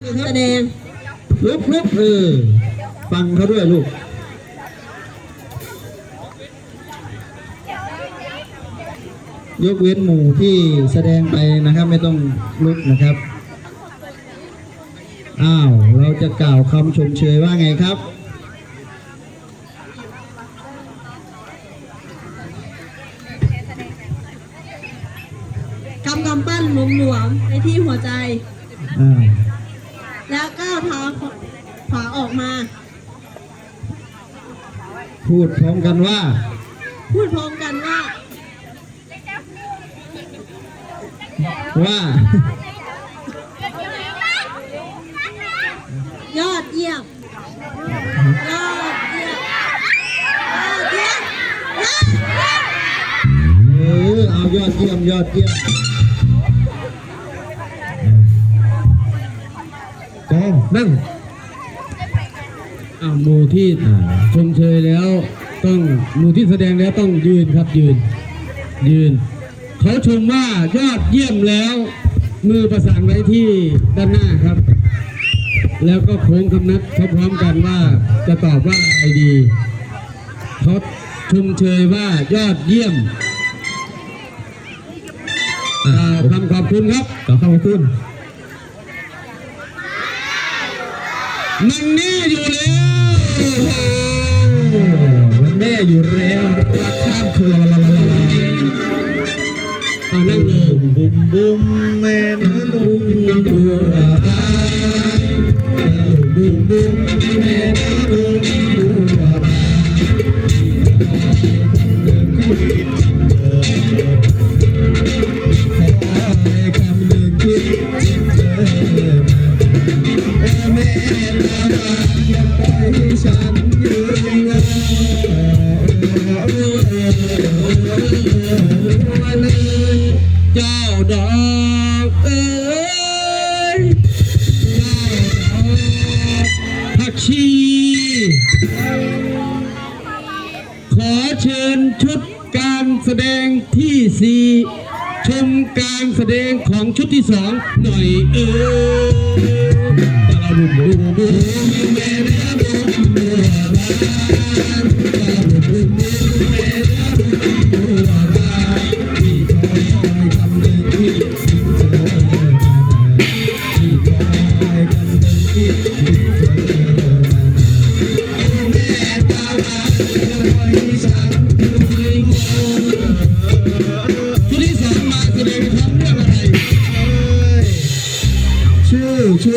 แสดงลุกลุกเออฟังเขาด้วยลูกยกเว้นหมู่ที่แสดงไปนะครับไม่ต้องลุกนะครับ อ้าว เราจะกล่าวคำชมเชยว่าไงครับกำกำปั้นหลวมหลวมๆไปที่หัวใจ อ่า แล้วก้าวเท้าขวาออกมา พูดพร้อมกันว่า พูดพร้อมกันว่า ว่า ยอดเยี่ยมยอดเยี่ยมยอดเยี่ยมยอดเยี่ยมเออเอายอดเยี่ยมยอดเยี่ยม นั่งอ่าหมู่ที่ชมเชยแล้วต้องหมู่ที่แสดงแล้วต้องยืนครับยืน ยืน เขาชมว่ายอดเยี่ยมแล้ว มือประสานไว้ที่ด้านหน้าครับ แล้วก็โค้งคำนับพร้อมกันว่าจะตอบว่าอะไรดีเขาชมเชยว่ายอดเยี่ยมอ่าคำขอบคุณครับขอขอบคุณ มันแน่อยู่แล้วมันแน่อยู่แล้วรักข้ามคืนเอานั่งลงบุ้มบุ้มแม่นะ เจ้าดอกเอ้ยผักชี ขอเชิญชุดการแสดงที่สี่ชมการแสดงของชุดที่สองหน่อยเออ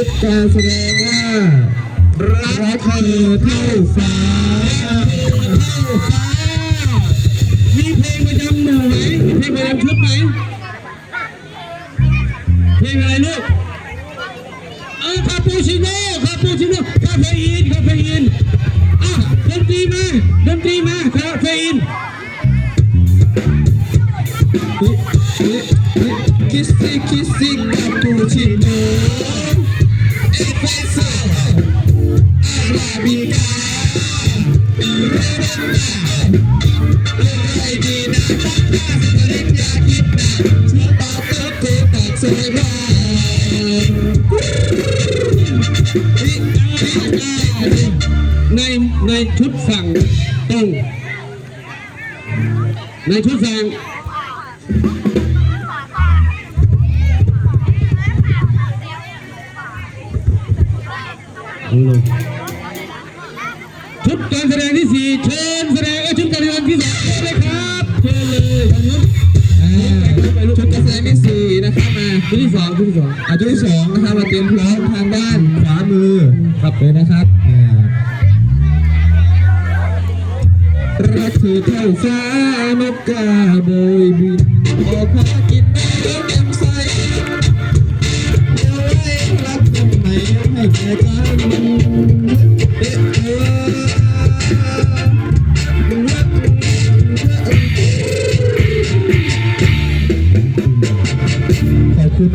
ดการแสดงว่ารักเธอเท่าฟ้าเท่าฟ้ามีเพลงประจำหมู่ไหมมีเพลงประจำชุดไหมเพลงอะไรลูกเออคาปูชิโน่คาปูชิโน่คาเฟอีนคาเฟอีนอะดนตรีมาดนตรีมาคาเฟอีนคิสซี่คิสซี่คาปูชิโน่ ในในชุดสั่งต้องในชุดสั่ง ชุดการแสดงที่สี่เชิญแสดงเอชุดการแสดงที่สองเลยครับเชิญเลยทางนู้นชุดการแสดงที่สี่นะครับมาชุดที่สองชุดที่สองอาชุดที่สองนะครับมาเตรียมพร้อมทางด้านขวามือครับเลยนะครับรักเธอเท่าฟ้านกกาโบยบินออกพากินน้ำแก้มใสเดี๋ยวไว้รักทำไมให้แก่กัน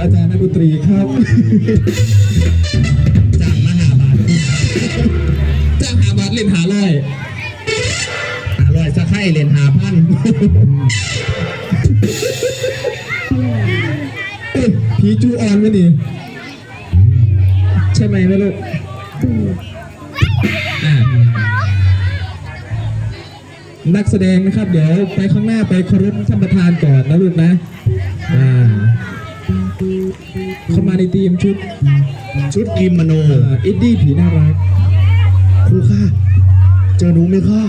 อบคุณอาจารย์นักดนตรีครับ จากมหาบาทจากหาบาทเล่นหาร้อยหาร้อยสักให้เล่นหาพันเอ้ยผีจูออนไหมนี่ใช่ช่ไหมไหมลูกอะนักแสดงนะครับ เดี๋ยวไปข้างหน้าไปเคารพท่านประธานก่อนนะลูกนะอ่า เข้ามาในทีมชุดชุดกิมโนเอ่ออิดดี้ผีน่ารักครูค่ะ เจอหนูไหมค่ะ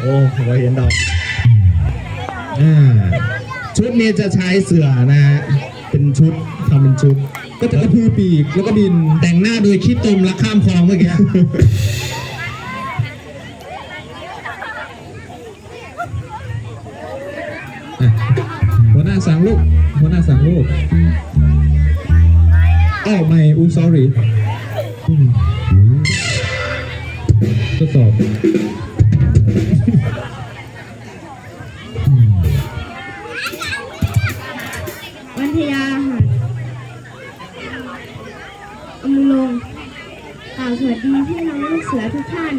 โอ้ไว้เห็นดอกอ่าชุดนี้จะใช้เสือนะฮะเป็นชุดทำเป็นชุด ก็จะกระพือปีกแล้วก็บินแต่งหน้าโดยขี้ตมและข้ามคลองเมื่อกี้อะหัวหน้าสั่งลูกหัวหน้าสั่งลูก อ้าวไม่อุ้ย sorry อืมทดสอบวันทยาหัดอมุลงกล่าวสวัสดีพี่น้องลูกเสือทุกท่าน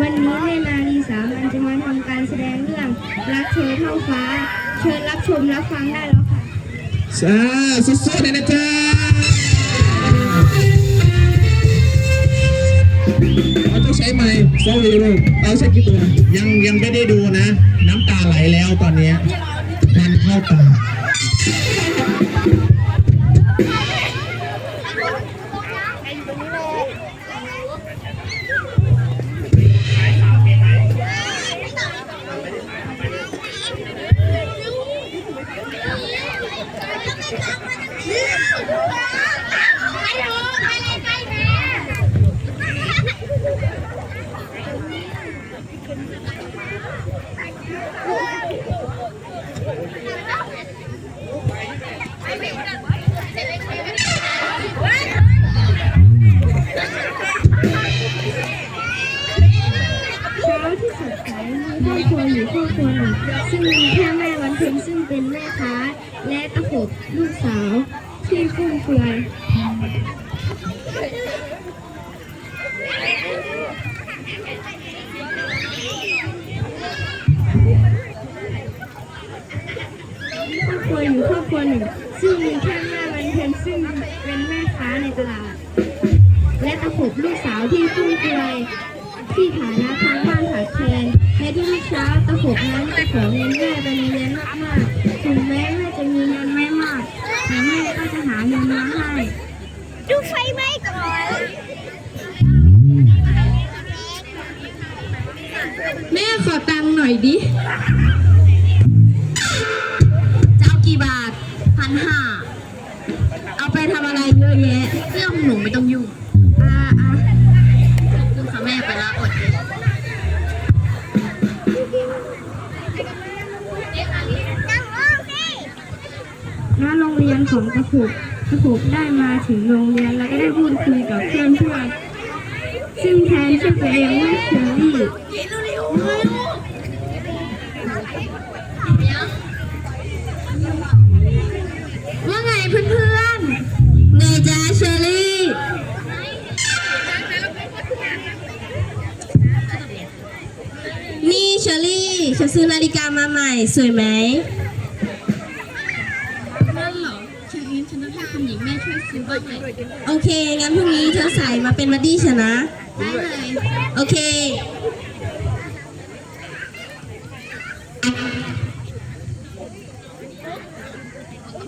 วันนี้แม่นาลีสามันจะมาทำการแสดงเรื่อง รักเธอเท่าฟ้า เชิญรับชมรับฟังได้แล้วค่ะ จ้าสู้ๆเลยนะจ๊ะ เขาต้องใช้ไม้ sorry ลูกเอาใช้กี่ตัวยังยังไม่ได้ดูนะ น้ำตาไหลแล้วตอนเนี้ยมันเข้าตา ลูกสาว ที่ฟุ่มเฟือยครอบครัวอยู่ครอบครัวหนึ่ง ซึ่งมีแค่แม่วันเพ็ญซึ่งเป็นแม่ค้าในตลาด และตะขบลูกสาวที่ฟุ่มเฟือยที่ฐานะทางบ้านขาดแคลนในทุกๆเช้าตะขบนั้นจะขอเงินแม่ไปโรงเรียน ไฟไหม้ก่อนแม่ขอตังค์หน่อยดิเจ้ากี่บาทพันห้าเอาไปทำอะไรเยอะแยะเรื่องของหนูไม่ต้องยุ่งอ่าอ่าขอบคุณค่ะแม่ไปละอดณโรงเรียนของตะขุบ ตะขุบได้มาถึงโรงเรียนแล้วก็ได้พูดคุยกับเพื่อนเพื่อนซึ่งแทนชื่อตัวเองว่าเชอรี่ว่าไงเพื่อนๆไงจ้าเชอรี่นี่เชอรี่ฉันซื้อนาฬิกามาใหม่ สวยไหมนั่นเหรอ ฉันฉันต้องให้คุณหญิงแม่ช่วยซื้อบ้างเลย โอเค งั้นพรุ่งนี้เธอใส่มาเป็นบัดดี้ฉันนะ ได้เลย โอเค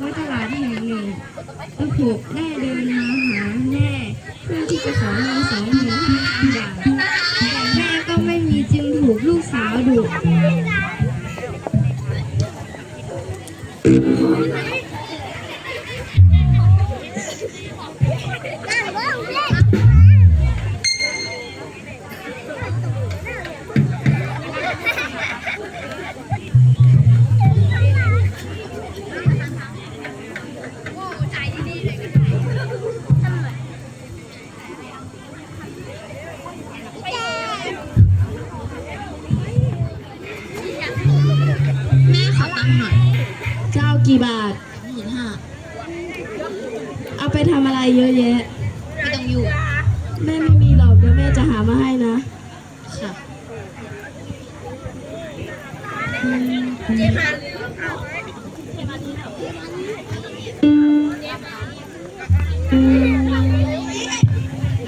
ว่าตลาดแห่งหนึ่งตะผูกได้เดินมาหาแม่เพื่อที่จะขอเงินสองหมื่น หล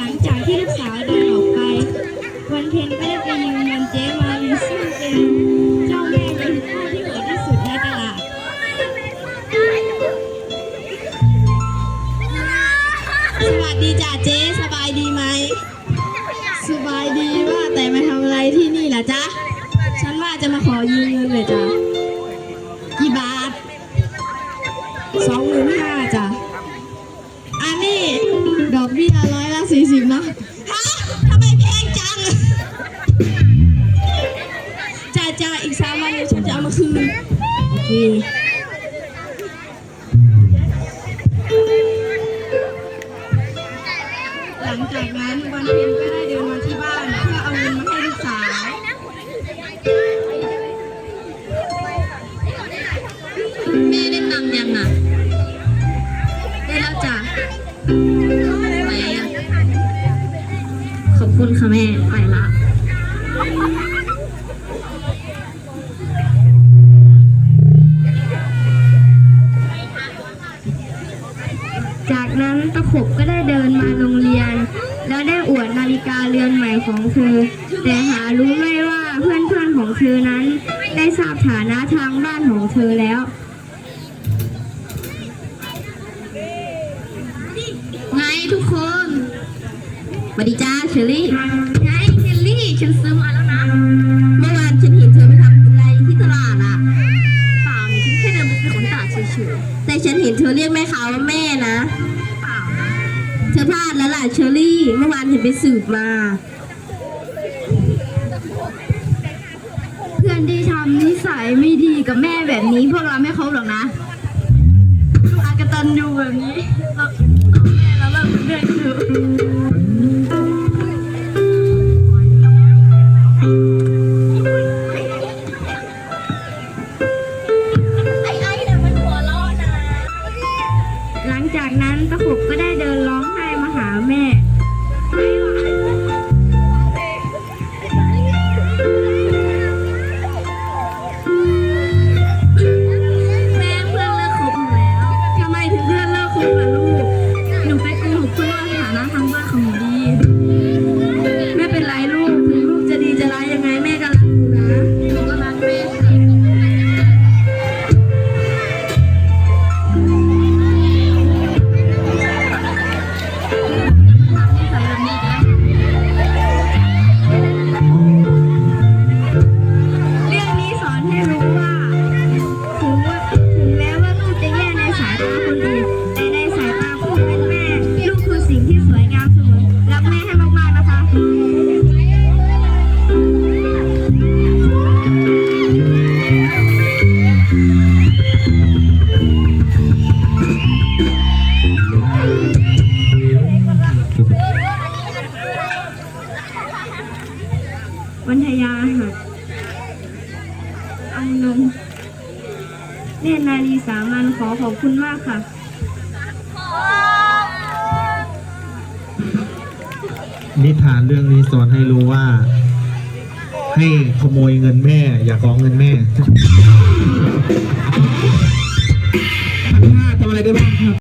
ังจากที่ลูกสาวเดินออกไป วันเพ็ญก็ได้ไปยืมเงินเจ๊มาลีซึ่งเป็นเจ้าแม่เงินกู้ที่รวยที่สุดในตลาด สวัสดีจ้ะเจ๊สบายดีไหม สบายดีว่าแต่มาทำอะไรที่นี่ล่ะจ๊ะ ฉันว่าจะมาขอยืมเงินเลยจ้ะ อ ของเธอ แต่หารู้ไม่ว่าเพื่อนๆของเธอนั้น ได้ทราบฐานะทางบ้านของเธอแล้ว ไงทุกคนสวัสดีจ้าเชอรี่ไงเชอรี่ฉันซื้อมาแล้วนะ เมื่อวานฉันเห็นเธอไปทำอะไรที่ตลาดอะเปล่านี่ฉันแค่เดินไปซื้อของที่ตลาดเฉยๆแต่ฉันเห็นเธอเรียกแม่ค้าว่าแม่นะเปล่านะเธอพลาดแล้วล่ะเชอรี่ เมื่อวานเห็นไปสืบมา กับแม่แบบนี้พวกเราไม่คบหรอก วันทยาหัดเอานมเนตรนารีสามัญขอขอบคุณมากค่ะ นิทานเรื่องนี้สอนให้รู้ว่า ให้ขโมยเงินแม่ อย่าขอเงินแม่พันห้าทำอะไรได้บ้างครับ